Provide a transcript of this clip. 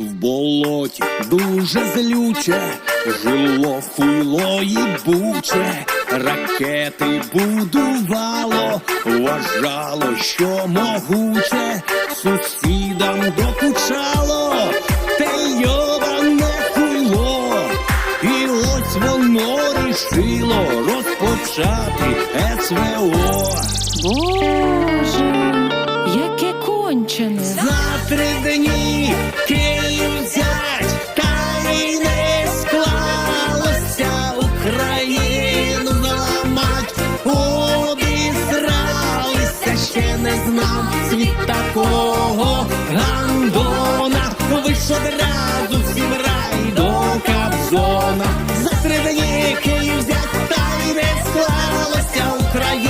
в болоті дуже злюче, жило хуйло і буче, ракети будувало, вважало, що могуче, сусідам докучало, те йобане хуйло, і ось воно рішило розпочати СВО. Боже, яке кончене. За три дні нам світ такого гандона, вийшов разу, всім рай до Кабзона, За три дні Київ взять, та й не склалася Україна.